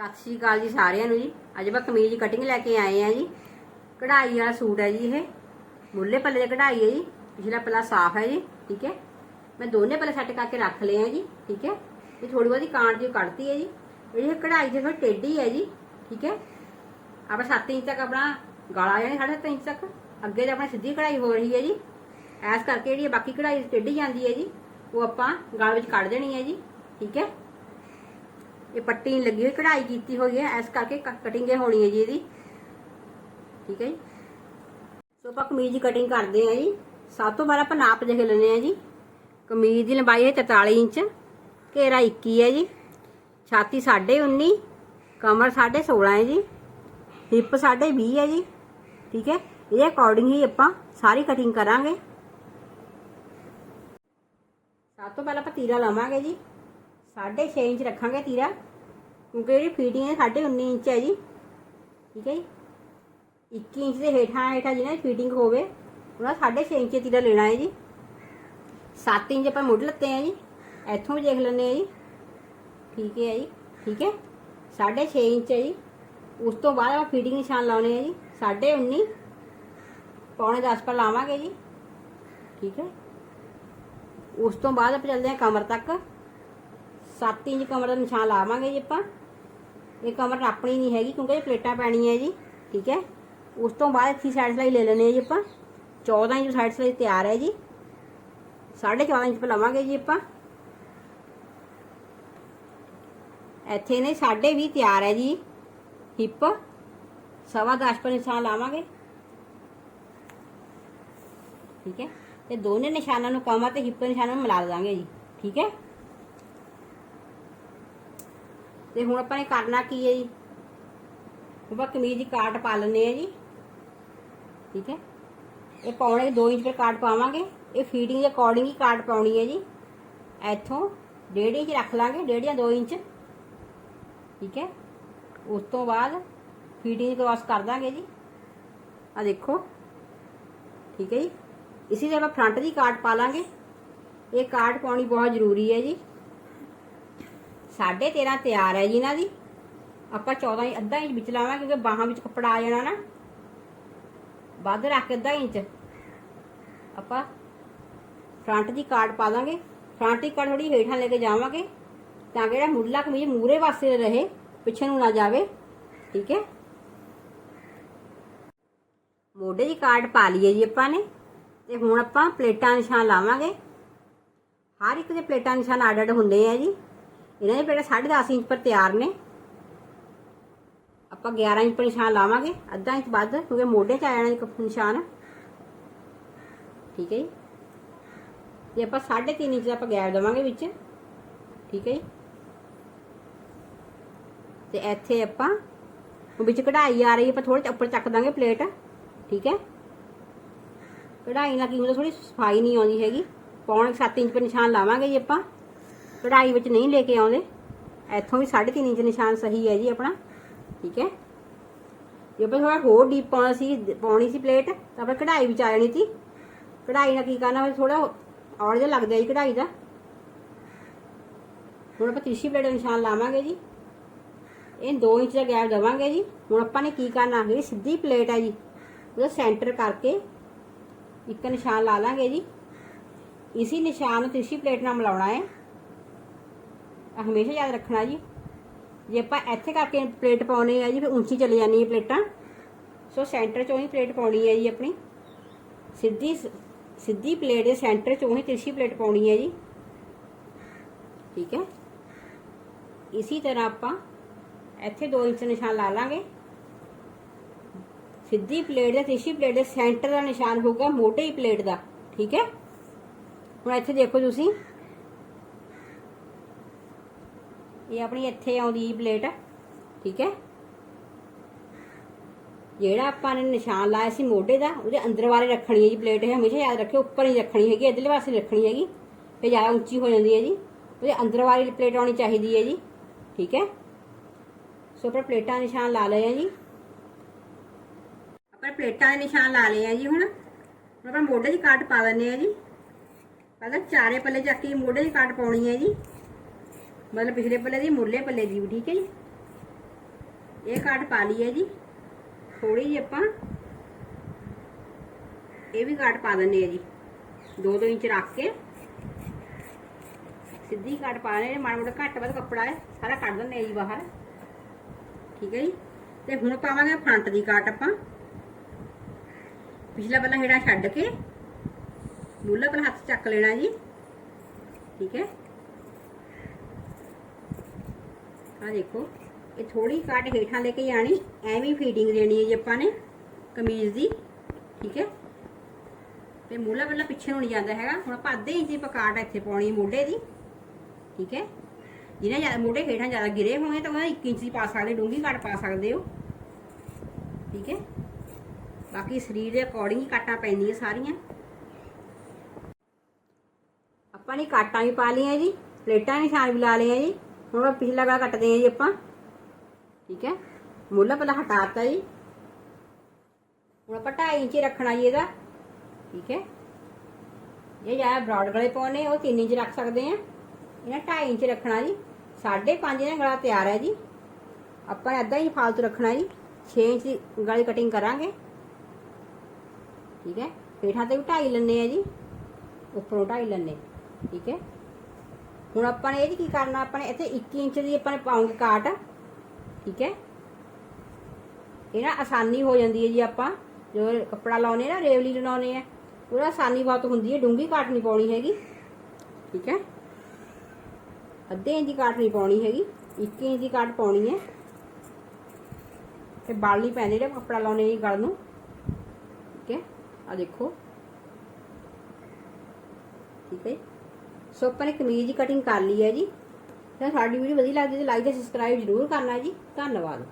ਸਤਿ ਸ਼੍ਰੀ ਅਕਾਲ ਜੀ ਸਾਰਿਆਂ ਨੂੰ ਜੀ। ਅੱਜ ਆਪਾਂ ਕਮੀਜ਼ ਕਟਿੰਗ ਲੈ ਕੇ ਆਏ ਆ ਜੀ। ਕਢਾਈ ਵਾਲਾ ਸੂਟ ਹੈ ਜੀ ਇਹ। ਮੁੱਲੇ ਪੱਲੇ ਦੀ ਕਢਾਈ ਹੈ ਜੀ। ਪਿਛਲਾ ਪੱਲਾ ਸਾਫ਼ ਹੈ ਜੀ, ਠੀਕ ਹੈ? ਮੈਂ ਦੋਨੇ ਪੱਲੇ ਸੈੱਟ ਕਰਕੇ ਰੱਖ ਲਏ ਆ ਜੀ, ਠੀਕ ਹੈ? ਇਹ ਥੋੜੀ ਬਹੁਤੀ ਕਾਂਟ ਜੀ ਕੱਢਤੀ ਹੈ ਜੀ। ਇਹ ਕਢਾਈ ਜੇ ਫਿਰ ਟੇਢੀ ਹੈ ਜੀ, ਠੀਕ ਹੈ? ਆਪਾਂ 7 ਇੰਚ ਤੱਕ ਆਪਣਾ ਗਲਾ ਜਾਣੀ 7.5 ਇੰਚ ਤੱਕ। ਅੱਗੇ ਤੇ ਆਪਣਾ ਸਿੱਧੀ ਕਢਾਈ ਹੋ ਰਹੀ ਹੈ ਜੀ। ਐਸ ਕਰਕੇ ਜਿਹੜੀ ਬਾਕੀ ਕਢਾਈ ਟੇਢੀ ਜਾਂਦੀ ਹੈ ਜੀ, ਉਹ ਆਪਾਂ ਗਲ ਵਿੱਚ ਕੱਢ ਦੇਣੀ ਹੈ ਜੀ, ਠੀਕ ਹੈ? ਇਹ ਪੱਟੀ ਨਹੀਂ ਲੱਗੀ ਹੋਈ, ਕਢਾਈ ਕੀਤੀ ਹੋਈ ਹੈ, ਇਸ ਕਰਕੇ ਕਟਿੰਗ ਹੋਣੀ ਹੈ ਜੀ ਇਹਦੀ। ਠੀਕ ਹੈ ਜੀ? ਸੋ ਆਪਾਂ ਕਮੀਜ਼ ਦੀ ਕਟਿੰਗ ਕਰਦੇ ਹਾਂ ਜੀ। ਸਭ ਤੋਂ ਪਹਿਲਾਂ ਆਪਾਂ ਨਾਪ ਦੇਖ ਲੈਂਦੇ ਹਾਂ ਜੀ। ਕਮੀਜ਼ ਦੀ ਲੰਬਾਈ ਹੈ 43 ਇੰਚ, ਘੇਰਾ 21 ਹੈ ਜੀ। ਛਾਤੀ 19.5 ਕਮਰ 16.5 ਹੈ ਜੀ। ਹਿੱਪ 20 ਹੈ ਜੀ। ਠੀਕ ਹੈ? ਇਹਦੇ ਅਕੋਰਡਿੰਗ ਹੀ ਆਪਾਂ ਸਾਰੀ ਕਟਿੰਗ ਕਰਾਂਗੇ। ਸਭ ਤੋਂ ਪਹਿਲਾਂ ਆਪਾਂ ਤੀਰਾ ਲਾਵਾਂਗੇ ਜੀ। 6.5 ਇੰਚ ਰੱਖਾਂਗੇ ਤੀਰਾ। ਕਿਉਂਕਿ ਜਿਹੜੀ ਫਿਟਿੰਗ ਹੈ 19.5 ਇੰਚ ਹੈ ਜੀ। ਠੀਕ ਹੈ ਜੀ? 21 ਇੰਚ ਦੇ ਹੇਠਾਂ ਹੇਠਾਂ ਜਿਹਨਾਂ ਦੀ ਫਿਟਿੰਗ ਹੋਵੇ, ਉਹਨਾਂ 6.5 ਇੰਚ ਤੀਰਾ ਲੈਣਾ ਹੈ ਜੀ। 7 ਇੰਚ ਆਪਾਂ ਮੁੱਢ ਲੱਤੇ ਆ ਜੀ। ਇੱਥੋਂ ਵੀ ਦੇਖ ਲੈਂਦੇ ਆ ਜੀ। ਠੀਕ ਹੈ ਜੀ? ਠੀਕ ਹੈ? 6.5 ਇੰਚ ਹੈ ਜੀ। ਉਸ ਤੋਂ ਬਾਅਦ ਆਪਾਂ ਫਿਟਿੰਗ ਨਿਸ਼ਾਨ ਲਾਉਣੇ ਆ ਜੀ। 19.5 ਪੌਣੇ 10 ਪਰ ਲਾਵਾਂਗੇ ਜੀ। ਠੀਕ ਹੈ? ਉਸ ਤੋਂ ਬਾਅਦ ਆਪਾਂ ਚੱਲਦੇ ਹਾਂ ਕਮਰ ਤੱਕ। 7 ਇੰਚ ਕਮਰ ਦਾ ਨਿਸ਼ਾਨ ਲਾਵਾਂਗੇ ਜੀ ਆਪਾਂ। ਇਹ ਕਮਰ ਆਪਣੀ ਨਹੀਂ ਹੈਗੀ ਕਿਉਂਕਿ ਇਹ ਪਲੇਟਾਂ ਪੈਣੀਆਂ ਜੀ, ਠੀਕ ਹੈ? ਉਸ ਤੋਂ ਬਾਅਦ ਇੱਥੇ ਸਾਈਡ ਸਲਾਈ ਲੈ ਲੈਣੀ ਹੈ ਜੀ ਆਪਾਂ। 14 ਇੰਚ ਸਾਈਡ ਸਲਾਈ ਤਿਆਰ ਹੈ ਜੀ। 14.5 ਇੰਚ ਪਰ ਲਵਾਂਗੇ ਜੀ ਆਪਾਂ। ਇੱਥੇ ਨੇ 20 ਤਿਆਰ ਹੈ ਜੀ। ਹਿੱਪ, ਸਵਾ 10 ਪਰ ਨਿਸ਼ਾਨ ਲਾਵਾਂਗੇ। ਠੀਕ ਹੈ? ਤੇ ਦੋਨੇ ਨਿਸ਼ਾਨਾਂ ਨੂੰ ਕਮਰ ਤੇ ਹਿੱਪ ਦੇ ਨਿਸ਼ਾਨਾਂ ਨੂੰ ਮਿਲਾ ਦਾਂਗੇ ਜੀ। ਠੀਕ ਹੈ? ਤੇ ਹੁਣ ਆਪਾਂ ਨੇ ਕਰਨਾ ਕੀ ਹੈ ਜੀ? ਆਪਾਂ ਕਮੀਜ਼ ਦੀ ਕਾਟ ਪਾ ਲੈਣੇ ਆ ਜੀ। ਠੀਕ ਹੈ? ਇਹ ਪੌਣੇ 2 ਇੰਚ ਪਰ ਕਾਟ ਪਾਵਾਂਗੇ। ਇਹ ਫੀਡਿੰਗ ਦੇ ਅਕੋਰਡਿੰਗ ਹੀ ਕਾਟ ਪਾਉਣੀ ਹੈ ਜੀ। ਇੱਥੋਂ 1.5 ਇੰਚ ਰੱਖ ਲਾਂਗੇ 1.5 ਜਾਂ 2 ਇੰਚ। ਠੀਕ ਹੈ? ਉਸ ਤੋਂ ਬਾਅਦ ਫੀਡਿੰਗ ਕ੍ਰਾਸ ਕਰ ਦਾਂਗੇ ਜੀ। ਆ ਦੇਖੋ। ਠੀਕ ਹੈ ਜੀ? ਇਸੇ ਦੇ ਆਪਾਂ ਫਰੰਟ ਦੀ ਕਾਟ ਪਾ ਲਾਂਗੇ। ਇਹ ਕਾਟ ਪਾਉਣੀ ਬਹੁਤ ਜ਼ਰੂਰੀ ਹੈ ਜੀ। 13.5 ਤਿਆਰ ਹੈ ਜੀ ਇਹਨਾਂ ਦੀ। ਆਪਾਂ 14 ਇੰਚ, ਅੱਧਾ ਇੰਚ ਵਿੱਚ ਲਾਵਾਂਗੇ ਕਿਉਂਕਿ ਬਾਹਾਂ ਵਿੱਚ ਕੱਪੜਾ ਆ ਜਾਣਾ ਨਾ। ਵੱਧ ਰੱਖ ਕੇ ਅੱਧਾ ਇੰਚ। ਆਪਾਂ ਫਰੰਟ ਦੀ ਕਾਰਡ ਪਾ ਦਾਂਗੇ। ਫਰੰਟ ਦੀ ਕਾਰਡ ਥੋੜੀ ਹੇਠਾਂ ਲੈ ਕੇ ਜਾਵਾਂਗੇ ਤਾਂ ਕਿ ਜਿਹੜਾ ਮੁੱਢਲਾ ਕਮੀਜ਼ ਮੂਰੇ ਵਾਸਤੇ ਰਹੇ, ਪਿੱਛੇ ਨੂੰ ਨਾ ਜਾਵੇ। ਠੀਕ ਹੈ? ਮੋਢੇ ਦੀ ਕਾਰਡ ਪਾ ਲਈਏ ਜੀ ਆਪਾਂ ਨੇ ਤੇ ਹੁਣ ਆਪਾਂ ਪਲੇਟਾਂ ਨਿਸ਼ਾਨ ਲਾਵਾਂਗੇ। ਹਰ ਇੱਕ ਦੇ ਪਲੇਟਾਂ ਨਿਸ਼ਾਨ ਅੱਡ ਅੱਡ ਹੁੰਦੇ ਆ ਜੀ। ਇਹਨਾਂ ਦੇ ਪਲੇਟਾਂ 10.5 ਇੰਚ ਪਰ ਤਿਆਰ ਨੇ। ਆਪਾਂ 11 ਇੰਚ ਪਰ ਨਿਸ਼ਾਨ ਲਾਵਾਂਗੇ। ਅੱਧਾ ਇੰਚ ਵੱਧ, ਕਿਉਂਕਿ ਮੋਢੇ 'ਚ ਆ ਜਾਣਾ ਇੱਕ ਨਿਸ਼ਾਨ। ਠੀਕ ਹੈ ਜੀ। ਤੇ ਆਪਾਂ 3.5 ਇੰਚ ਦਾ ਆਪਾਂ ਗੈਪ ਦੇਵਾਂਗੇ ਵਿੱਚ। ਠੀਕ ਹੈ ਜੀ। ਤੇ ਇੱਥੇ ਆਪਾਂ ਵਿੱਚ ਕਢਾਈ ਆ ਰਹੀ ਹੈ, ਆਪਾਂ ਥੋੜੇ ਉੱਪਰ ਚੱਕ ਦਾਂਗੇ ਪਲੇਟ। ਠੀਕ ਹੈ। ਕਢਾਈ ਨਾਲ ਕੀ ਹੁੰਦਾ ਥੋੜੀ ਸਫ਼ਾਈ ਨਹੀਂ ਆਉਂਦੀ ਹੈਗੀ। ਪੌਣੇ 7 ਇੰਚ ਪਰ ਨਿਸ਼ਾਨ ਲਾਵਾਂਗੇ ਜੀ ਆਪਾਂ। ਕਢਾਈ ਵਿੱਚ ਨਹੀਂ ਲੈ ਕੇ ਆਉਂਦੇ। ਇੱਥੋਂ ਵੀ 3.5 ਇੰਚ ਨਿਸ਼ਾਨ ਸਹੀ ਹੈ ਜੀ ਆਪਣਾ। ਠੀਕ ਹੈ? ਜੇ ਆਪਾਂ ਥੋੜਾ ਹੋਰ ਡੀਪ ਪਾਉਣਾ ਸੀ, ਪਾਉਣੀ ਸੀ ਪਲੇਟ ਤਾਂ ਆਪਾਂ ਕਢਾਈ ਵਿੱਚ ਆ ਜਾਣੀ ਸੀ। ਕਢਾਈ ਨਾਲ ਕੀ ਕਰਨਾ ਫਿਰ ਥੋੜਾ ਔੜ ਜਿਹਾ ਲੱਗਦਾ ਜੀ ਕਢਾਈ ਦਾ। ਹੁਣ ਆਪਾਂ ਤੀਸਰੀ ਪਲੇਟ ਦਾ ਨਿਸ਼ਾਨ ਲਾਵਾਂਗੇ ਜੀ। ਇਹ 2 ਇੰਚ ਦਾ ਗੈਪ ਦੇਵਾਂਗੇ ਜੀ। ਹੁਣ ਆਪਾਂ ਨੇ ਕੀ ਕਰਨਾ ਜਿਹੜੀ ਸਿੱਧੀ ਪਲੇਟ ਹੈ ਜੀ। ਉਹਦਾ ਸੈਂਟਰ ਕਰਕੇ ਇੱਕ ਨਿਸ਼ਾਨ ਲਾ ਲਾਂਗੇ ਜੀ। ਇਸੇ ਨਿਸ਼ਾਨ ਨੂੰ ਤੀਸਰੀ ਪਲੇਟ ਨਾਲ ਮਿਲਾਉਣਾ ਹੈ। ਹਮੇਸ਼ਾ ਯਾਦ ਰੱਖਣਾ ਜੀ। ਜੇ ਆਪਾਂ ਇੱਥੇ ਕਰਕੇ ਪਲੇਟ ਪਾਉਣੀ ਹੈ ਜੀ, ਫਿਰ ਉੱਚੀ ਚਲੀ ਜਾਣੀ ਹੈ ਪਲੇਟਾਂ। ਸੋ ਸੈਂਟਰ ਚੋਂ ਹੀ ਪਲੇਟ ਪਾਉਣੀ ਹੈ ਜੀ ਆਪਣੀ। ਸਿੱਧੀ ਸਿੱਧੀ ਪਲੇਟ ਦੇ ਸੈਂਟਰ ਚੋਂ ਹੀ ਤਿਰਛੀ ਪਲੇਟ ਪਾਉਣੀ ਹੈ ਜੀ। ਠੀਕ ਹੈ। ਇਸੇ ਤਰ੍ਹਾਂ ਆਪਾਂ ਇੱਥੇ 2 ਇੰਚ ਨਿਸ਼ਾਨ ਲਾ ਲਾਂਗੇ। ਸਿੱਧੀ ਪਲੇਟ ਦੇ ਤਿਰਛੀ ਪਲੇਟ ਦੇ ਸੈਂਟਰ ਦਾ ਨਿਸ਼ਾਨ ਹੋਊਗਾ ਮੋਟੇ ਹੀ ਪਲੇਟ ਦਾ। ਠੀਕ ਹੈ। ਹੁਣ ਇੱਥੇ ਦੇਖੋ ਤੁਸੀਂ। ਇਹ ਆਪਣੀ ਇੱਥੇ ਆਉਂਦੀ ਪਲੇਟ, ਠੀਕ ਹੈ? ਜਿਹੜਾ ਆਪਾਂ ਨੇ ਨਿਸ਼ਾਨ ਲਾਇਆ ਸੀ ਮੋਢੇ ਦਾ, ਉਹਦੇ ਅੰਦਰ ਵਾਲੇ ਰੱਖਣੀ ਹੈ ਜੀ ਪਲੇਟ, ਇਹ ਹਮੇਸ਼ਾ ਯਾਦ ਰੱਖਿਓ, ਉੱਪਰ ਨਹੀਂ ਰੱਖਣੀ ਹੈਗੀ, ਇਧਰਲੇ ਪਾਸੇ ਰੱਖਣੀ ਹੈਗੀ, ਤੇ ਜ਼ਿਆਦਾ ਉੱਚੀ ਹੋ ਜਾਂਦੀ ਹੈ ਜੀ। ਉਹਦੇ ਅੰਦਰ ਵਾਲੀ ਪਲੇਟ ਆਉਣੀ ਚਾਹੀਦੀ ਹੈ ਜੀ, ਠੀਕ ਹੈ? ਸੋ ਆਪਾਂ ਪਲੇਟਾਂ ਦੇ ਨਿਸ਼ਾਨ ਲਾ ਲਏ ਆ ਜੀ। ਆਪਾਂ ਪਲੇਟਾਂ ਦੇ ਨਿਸ਼ਾਨ ਲਾ ਲਏ ਆ ਜੀ ਹੁਣ। ਆਪਾਂ ਮੋਢੇ 'ਚ ਕਾਟ ਪਾ ਦਿੰਨੇ ਆ ਜੀ। ਪਹਿਲਾਂ ਚਾਰੇ ਪੱਲੇ ਚੱਕ ਕੇ ਮੋਢੇ 'ਚ ਕਾਟ ਪਾਉਣੀ ਹੈ ਜੀ। ਮਤਲਬ ਪਿਛਲੇ ਪੱਲੇ ਦੀ ਮੁੱਢਲੇ ਪੱਲੇ ਦੀ ਵੀ, ਠੀਕ ਹੈ ਜੀ? ਇਹ ਕਾਟ ਪਾ ਲਈ ਹੈ ਜੀ। ਥੋੜੀ ਜਿਹੀ ਆਪਾਂ ਇਹ ਵੀ ਕਾਟ ਪਾ ਦਿੰਨੇ ਆ ਜੀ। 2-2 ਇੰਚ ਰੱਖ ਕੇ। ਸਿੱਧੀ ਕਾਟ ਪਾ ਲੈਣੇ, ਮਾੜਾ ਮੋਟਾ ਘੱਟ ਵੱਧ ਕੱਪੜਾ ਹੈ, ਸਾਰਾ ਕੱਢ ਦਿੰਨੇ ਆ ਜੀ ਬਾਹਰ। ਠੀਕ ਹੈ ਜੀ? ਤੇ ਹੁਣ ਪਾਵਾਂਗੇ ਫਰੰਟ ਦੀ ਕਾਟ ਆਪਾਂ। ਪਿਛਲਾ ਪਹਿਲਾਂ ਹੇਠਾਂ ਛੱਡ ਕੇ, ਮੁੱਲਾ ਪਹਿਲਾਂ ਹੱਥ ਚੱਕ ਲੈਣਾ ਜੀ। ਠੀਕ ਹੈ? ਆ ਦੇਖੋ, ਇਹ ਥੋੜੀ ਕੱਟ ਹੇਠਾਂ ਲੈ ਕੇ ਜਾਣੀ, ਐਵੇਂ ਫੀਟਿੰਗ ਦੇਣੀ ਹੈ ਜੀ ਆਪਾਂ ਨੇ, ਕਮੀਜ਼ ਦੀ, ਠੀਕ ਹੈ? ਤੇ ਮੁੱਲਾ ਪਹਿਲਾਂ ਪਿੱਛੇ ਨੂੰ ਨਹੀਂ ਜਾਂਦਾ ਹੈਗਾ, ਹੁਣ ਆਪਾਂ ਅੱਧੇ ਇੰਚ ਦੀ ਪਕਾਟ ਇੱਥੇ ਪਾਉਣੀ ਮੋਢੇ ਦੀ, ਠੀਕ ਹੈ? ਜਿਹਨਾਂ ਜ਼ਿਆਦਾ, ਮੋਢੇ ਹੇਠਾਂ ਜ਼ਿਆਦਾ ਗਿਰੇ ਹੋਣਗੇ ਤਾਂ ਉਹਨਾਂ 1 ਇੰਚ ਦੀ ਪਾ ਸਕਦੇ ਡੂੰਗੀ ਕੱਟ ਪਾ ਸਕਦੇ ਹੋ, ਠੀਕ ਹੈ? ਬਾਕੀ ਸਰੀਰ ਦੇ ਅਕੋਰਡਿੰਗ ਹੀ ਕਾਟਾਂ ਪੈਂਦੀਆਂ ਸਾਰੀਆਂ। ਆਪਾਂ ਨੇ ਕਾਟਾਂ ਵੀ ਪਾ ਲਈਆਂ ਜੀ, ਪਲੇਟਾਂ ਨਿਸ਼ਾਨ ਵੀ ਲਾ ਲਈਆਂ ਜੀ। ਹੁਣ ਪਿਛਲਾ ਗਲਾ ਕੱਟਦੇ ਆ ਜੀ ਆਪਾਂ। ਠੀਕ ਹੈ? ਮੁੱਲਾ ਪਹਿਲਾਂ ਹਟਾਤਾ ਜੀ। ਹੁਣ ਆਪਾਂ 2.5 ਇੰਚ ਰੱਖਣਾ ਜੀ ਇਹਦਾ। ਠੀਕ ਹੈ? ਜੇ ਜ਼ਿਆਦਾ ਬ੍ਰੌਡ ਗਲੇ ਪਾਉਣੇ, ਉਹ 3 ਇੰਚ ਰੱਖ ਸਕਦੇ ਆ। ਇਹਨਾਂ 2.5 ਇੰਚ ਰੱਖਣਾ ਜੀ। 5.5 ਦਾ ਗਲਾ ਤਿਆਰ ਹੈ ਜੀ। ਆਪਾਂ ਨੇ ਅੱਧਾ ਹੀ ਫਾਲਤੂ ਰੱਖਣਾ ਜੀ। 6 ਇੰਚ ਦੀ ਗਲੇ ਕਟਿੰਗ ਕਰਾਂਗੇ। ਠੀਕ ਹੈ? ਹੇਠਾਂ ਤੇ ਵੀ 2.5 ਲੈਣੇ ਆ ਜੀ। ਉੱਪਰੋਂ 2.5 ਲੈਣੇ ਠੀਕ ਹੈ? ਹੁਣ ਆਪਾਂ ਨੇ ਇਹ 'ਚ ਕੀ ਕਰਨਾ, ਆਪਾਂ ਨੇ ਇੱਥੇ 21 ਇੰਚ ਦੀ ਆਪਾਂ ਨੇ ਪਾਉਂਗੇ ਕਾਟ। ਠੀਕ ਹੈ? ਇਹ ਨਾ ਆਸਾਨੀ ਹੋ ਜਾਂਦੀ ਹੈ ਜੀ ਆਪਾਂ। ਜੋ ਕੱਪੜਾ ਲਾਉਨੇ ਨਾ, ਰੇਵਲੀ ਲਾਉਨੇ ਆ, ਉਹਦਾ ਆਸਾਨੀ ਬਹੁਤ ਹੁੰਦੀ ਹੈ। ਡੂੰਗੀ ਕਾਟ ਨਹੀਂ ਪਾਉਣੀ ਹੈਗੀ। ਠੀਕ ਹੈ? ਅੱਧੇ ਇੰਚ ਦੀ ਕਾਟ ਨਹੀਂ ਪਾਉਣੀ ਹੈਗੀ। 21 ਇੰਚ ਦੀ ਕਾਟ ਪਾਉਣੀ ਹੈ। ਤੇ ਬਾਲ ਨਹੀਂ ਪੈਂਦੇ ਜਿਹੜੇ ਕੱਪੜਾ ਲਾਉਨੇ ਜੀ ਗਲ ਨੂੰ। ਠੀਕ ਹੈ? ਆ ਦੇਖੋ। ਠੀਕ ਹੈ ਸੋ ਆਪਾਂ ਨੇ ਕਮੀਜ਼ ਦੀ ਕਟਿੰਗ ਕਰ ਲਈ ਹੈ ਜੀ। ਤਾਂ ਸਾਡੀ ਵੀਡੀਓ ਵਧੀਆ ਲੱਗਦੀ ਤੇ ਲਾਈਕ ਤੇ ਸਬਸਕ੍ਰਾਈਬ ਜ਼ਰੂਰ ਕਰਨਾ ਜੀ। ਧੰਨਵਾਦ।